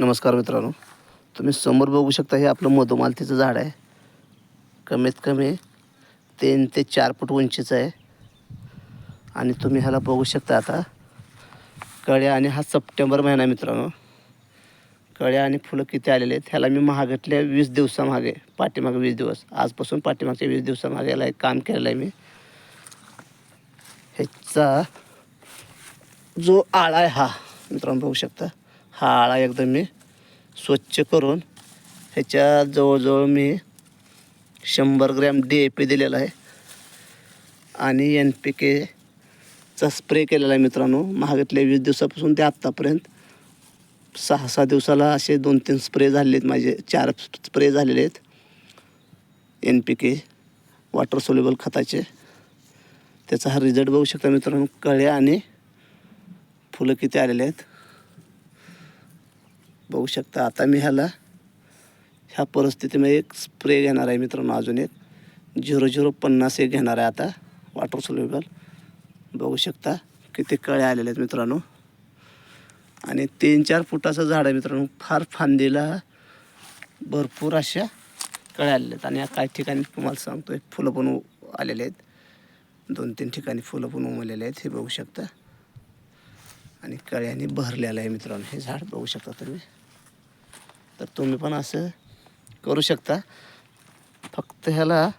नमस्कार मित्रांनो. तुम्ही समोर बघू शकता हे आपलं मधुमालतीचं झाड आहे. कमीत कमी तीन ते चार फूट उंचीचं आहे. आणि तुम्ही ह्याला बघू शकता आता. कळ्या आणि हा सप्टेंबर महिना मित्रांनो. कळ्या आणि फुलं किती आलेले आहेत ह्याला मी महागातल्या वीस दिवसामागे पाठीमागे वीस दिवस आजपासून पाठीमागच्या वीस दिवसामागे याला एक काम केलेलं आहे मी. ह्याचा जो आळा आहे हा मित्रांनो बघू शकता. हा आळा एकदम मी स्वच्छ करून ह्याच्या जवळजवळ मी शंभर ग्रॅम डी ए पी दिलेला आहे. आणि एन पी केचा स्प्रे केलेला आहे मित्रांनो. महागातल्या वीस दिवसापासून ते आत्तापर्यंत सहा सहा दिवसाला असे दोन तीन स्प्रे झालेले आहेत माझे. चार स्प्रे झालेले आहेत. N P K water soluble खताचे. त्याचा हा रिझल्ट बघू शकता मित्रांनो. कळ्या आणि फुलं किती आलेले आहेत. बघू शकता. आता मी ह्याला ह्या परिस्थितीमध्ये एक स्प्रे घेणार आहे मित्रांनो अजून एक. झिरो झिरो पन्नास एक घेणार आहे आता वॉटर सोल्युबल बघू शकता किती कळे आलेले आहेत मित्रांनो. आणि तीन चार फुटाचं झाड आहे मित्रांनो फार फांदीला भरपूर अशा कळ्या आलेल्या आहेत. आणि काही ठिकाणी तुम्हाला सांगतो एक फुलं पण उ- आलेले आहेत. दोन तीन ठिकाणी फुलं पण उमलेले आहेत हे बघू शकता. आणि कळ्याने भरलेलं आहे मित्रांनो हे झाड बघू शकता तुम्ही. तर तुम्ही पण असं करू शकता. फक्त ह्याला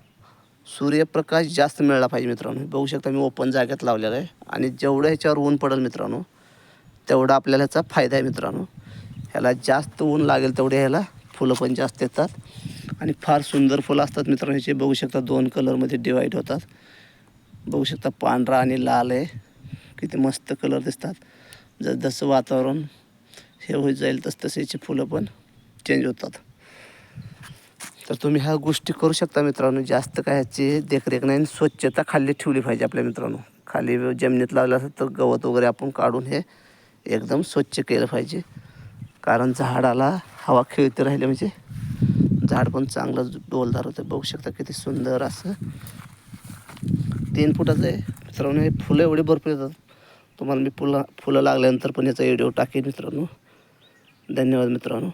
सूर्यप्रकाश जास्त मिळाला पाहिजे मित्रांनो. बघू शकता मी ओपन जागेत लावलेलं आहे. आणि जेवढं ह्याच्यावर ऊन पडेल मित्रांनो तेवढा आपल्याला ह्याचा फायदा आहे मित्रांनो. ह्याला जास्त ऊन लागेल तेवढे ह्याला फुलं पण जास्त येतात. आणि फार सुंदर फुलं असतात मित्रांनो. ह्याचे बघू शकता दोन कलरमध्ये डिवाईड होतात. बघू शकता पांढरा आणि लाल आहे. किती मस्त कलर दिसतात. जस जसं वातावरण हे होत जाईल तसतसे याची फुलं पण. चेंज होतात. तर तुम्ही ह्या गोष्टी करू शकता मित्रांनो. जास्त काय ह्याची देखरेख नाही आणि स्वच्छता खाली ठेवली पाहिजे आपल्या मित्रांनो. खाली जमिनीत लावलं असेल तर गवत वगैरे आपण काढून हे एकदम स्वच्छ केलं पाहिजे. कारण झाडाला हवा खेळते राहिले म्हणजे झाड पण चांगलं डोलदार होतं. बघू शकता किती सुंदर असं. तीन फुटाचं आहे. मित्रांनो हे फुलं एवढे भरपूर येतात. तुम्हाला मी फुलं फुलं लागल्यानंतर पण याचा व्हिडिओ टाकेन मित्रांनो. धन्यवाद मित्रांनो.